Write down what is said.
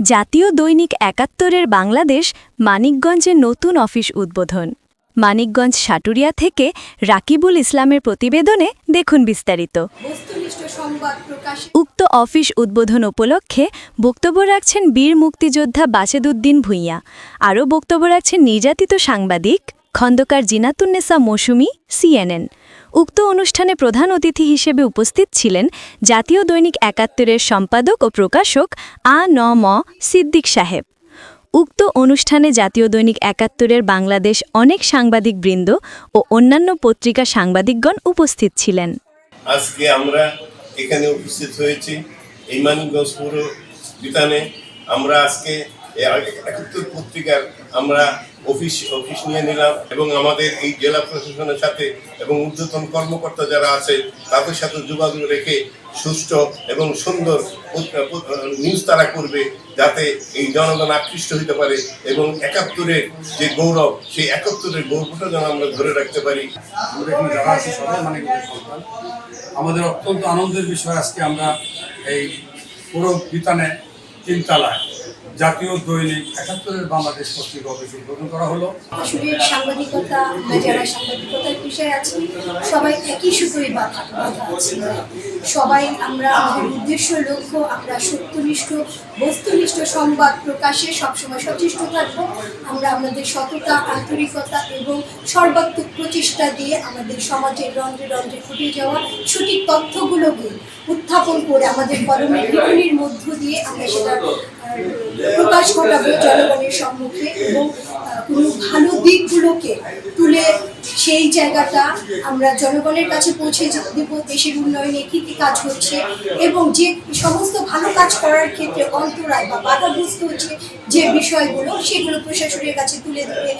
জাতীয় দৈনিক একাত্তরের বাংলাদেশ মানিকগঞ্জে নতুন অফিস উদ্বোধন। মানিকগঞ্জ সাটুরিয়া থেকে রাকিবুল ইসলামের প্রতিবেদনে দেখুন বিস্তারিত। উক্ত অফিস উদ্বোধন উপলক্ষে বক্তব্য রাখছেন বীর মুক্তিযোদ্ধা বাসেদুদ্দিন ভূঁইয়া। আরও বক্তব্য রাখছেন নির্যাতিত সাংবাদিক খন্দকার জিনাতুন্নেসা মৌসুমি সিএনএন। উক্ত অনুষ্ঠানে প্রধান অতিথি হিসেবে উপস্থিত ছিলেন জাতীয় দৈনিক একাত্তরের সম্পাদক ও প্রকাশক আ ন ম সিদ্দিক সাহেব। উক্ত অনুষ্ঠানে জাতীয় দৈনিক একাত্তরের বাংলাদেশ অনেক সাংবাদিক বৃন্দ ও অন্যান্য পত্রিকা সাংবাদিকগণ উপস্থিত ছিলেন। আজকে আমরা এখানে উপস্থিত হয়েছি আমরা আজকে এই একাত্তর পত্রিকার আমরা অফিস অফিস নিয়ে নিলাম এবং আমাদের এই জেলা প্রশাসনের সাথে এবং ঊর্ধ্বতন কর্মকর্তা যারা আছে, তাদের সাথে যোগাযোগ রেখে সুষ্ঠু এবং সুন্দর নিউজ তারা করবে যাতে এই জনগণ আকৃষ্ট হতে পারে এবং একাত্তরের যে গৌরব, সেই একাত্তরের গৌরবটা যেন আমরা ধরে রাখতে পারি। আমাদের অত্যন্ত আনন্দের বিষয় আজকে আমরা এই পুরো বিতানে তিনতলায় জাতীয় দৈনিক একাত্তরের বাংলাদেশ পত্রিকা অফিস উদ্বোধন করা হলো। সবাই আমরা আমাদের উদ্দেশ্য, লক্ষ্য, আমরা সত্যনিষ্ঠ, বস্তুনিষ্ঠ সংবাদ প্রকাশে সবসময় সচেষ্ট থাকব। আমরা আমাদের সততা, আন্তরিকতা এবং সর্বাত্মক প্রচেষ্টা দিয়ে আমাদের সমাজের রন্ধ্রে রন্ধ্রে ফুটে যাওয়া সঠিক তথ্যগুলোকে উত্থাপন করে আমাদের কলমের লিখনির মধ্য দিয়ে আমরা সেটা প্রকাশ ঘটাবো জনগণের সম্মুখে এবং কোনো ভালো দিকগুলোকে তুলে সেই জায়গাটা আমরা জনগণের কাছে পৌঁছে দেবো, দেশের উন্নয়নে কী কী কাজ হচ্ছে এবং যে সমস্ত ভালো কাজ করার ক্ষেত্রে অন্তরায় বা বাধাগ্রস্ত হচ্ছে যে বিষয়গুলো, সেগুলো প্রশাসনের কাছে তুলে দেবে